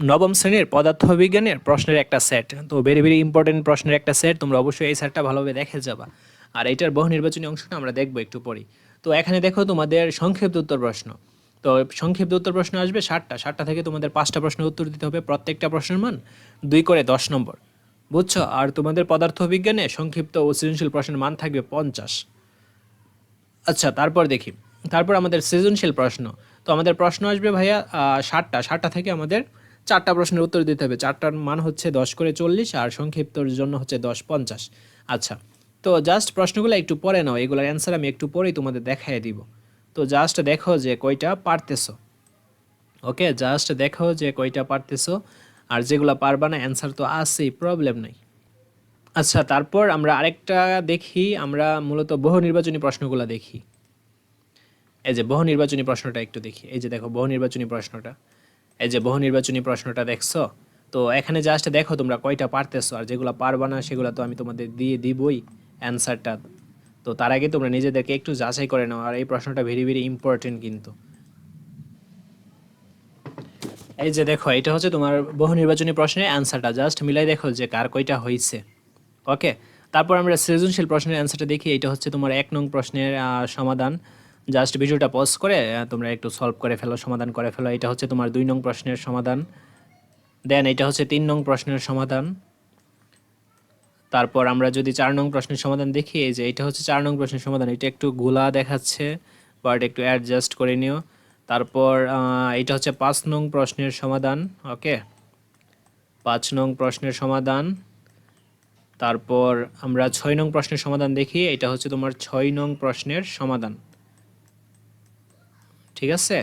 নবম শ্রেণির পদার্থবিজ্ঞানের প্রশ্নের একটা সেট তো ভেরি ভেরি ইম্পর্টেন্ট প্রশ্নের একটা সেট তোমরা অবশ্যই এই সেটটা ভালোভাবে দেখে যাবা। আর এটার বহু নির্বাচনী অংশটা আমরা দেখব একটু পরেই। তো এখানে দেখো তোমাদের সংক্ষিপ্ত উত্তর প্রশ্ন। তো সংক্ষিপ্ত উত্তর প্রশ্ন আসবে ষাটটা ষাটটা থেকে তোমাদের পাঁচটা প্রশ্নের উত্তর দিতে হবে প্রত্যেকটা প্রশ্নের মান দুই করে দশ নম্বর। বুঝছ? আর তোমাদের পদার্থবিজ্ঞানে সংক্ষিপ্ত ও সৃজনশীল প্রশ্নের মান থাকবে পঞ্চাশ। আচ্ছা তারপর দেখি। তারপর আমাদের সৃজনশীল প্রশ্ন। তো আমাদের প্রশ্ন আসবে ভাইয়া ষাটটা ষাটটা থেকে আমাদের চারটা প্রশ্নের উত্তর দিতে হবে। চারটার মান হচ্ছে দশ করে চল্লিশ আর সংক্ষিপ্তর জন্য হচ্ছে দশ পঞ্চাশ। আচ্ছা তো জাস্ট প্রশ্নগুলো একটু পরে নাও। এগুলোর অ্যান্সার আমি একটু পরেই তোমাদের দেখাই দিব। তো জাস্ট দেখো যে কয়টা পারতেছো। ওকে জাস্ট দেখো যে কয়টা পারতেছো। আর যেগুলো পারবা না অ্যান্সার তো আছেই প্রবলেম নাই। আচ্ছা তারপর আমরা আরেকটা দেখি। আমরা মূলত বহু নির্বাচনী প্রশ্নগুলো দেখি। এই যে বহু নির্বাচনী প্রশ্নটা একটু দেখি। এই যে দেখো বহু নির্বাচনী প্রশ্নটা। এই যে বহু নির্বাচনী প্রশ্নটা দেখছ? তো এখানে জাস্ট দেখো তোমরা কয়টা পারতেছো, আর যেগুলো পারবা না সেগুলো তো আমি তোমাদের দিয়ে দিবই অ্যান্সারটা তো তার আগে তোমরা নিজেদেরকে একটু যাচাই করে নাও, আর এই প্রশ্নটা ভেরি ভেরি ইম্পর্টেন্ট কিন্তু। এই যে দেখো, এটা হচ্ছে তোমার বহু নির্বাচনী প্রশ্নের অ্যান্সারটা জাস্ট মিলাই দেখো যে কার কয়টা হয়েছে ওকে তারপর আমরা সৃজনশীল প্রশ্নের অ্যান্সারটা দেখি এটা হচ্ছে তোমার এক নং প্রশ্নের সমাধান। জাস্ট ভিডিওটা পজ করে তোমরা একটু সলভ করে ফেলো, সমাধান করে ফেলো। এটা হচ্ছে তোমার দুই নং প্রশ্নের সমাধান। দেন এটা হচ্ছে তিন নং প্রশ্নের সমাধান। তারপর আমরা যদি চার নং প্রশ্নের সমাধান দেখি, এই যে এটা হচ্ছে চার নং প্রশ্নের সমাধান। এটা একটু গোলা দেখাচ্ছে বাট একটু অ্যাডজাস্ট করে নিও। তারপর এটা হচ্ছে পাঁচ নং প্রশ্নের সমাধান ওকে পাঁচ নং প্রশ্নের সমাধান। তারপর আমরা ছয় নং প্রশ্নের সমাধান দেখি, এটা হচ্ছে তোমার ছয় নং প্রশ্নের সমাধান। ঠিক আছে?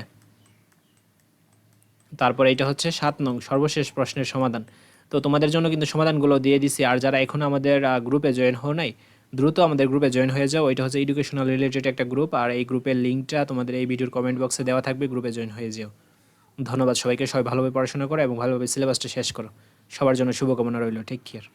তারপর এটা হচ্ছে সাত নং সর্বশেষ প্রশ্নের সমাধান। তো তোমাদের জন্য কিন্তু সমাধানগুলো দিয়ে দিছি। আর যারা এখন আমাদের গ্রুপে জয়েন হও নাই, দ্রুত আমাদের গ্রুপে জয়েন হয়ে যাও। এটা হচ্ছে এডুকেশনাল রিলেটেড একটা গ্রুপ আর এই গ্রুপের লিঙ্কটা তোমাদের এই ভিডিওর কমেন্ট বক্সে দেওয়া থাকবে। গ্রুপে জয়েন হয়ে যেও। ধন্যবাদ সবাইকে। সবাই ভালোভাবে পড়াশোনা করো এবং ভালোভাবে সিলেবাসটা শেষ করো। সবার জন্য শুভকামনা রইল। Take care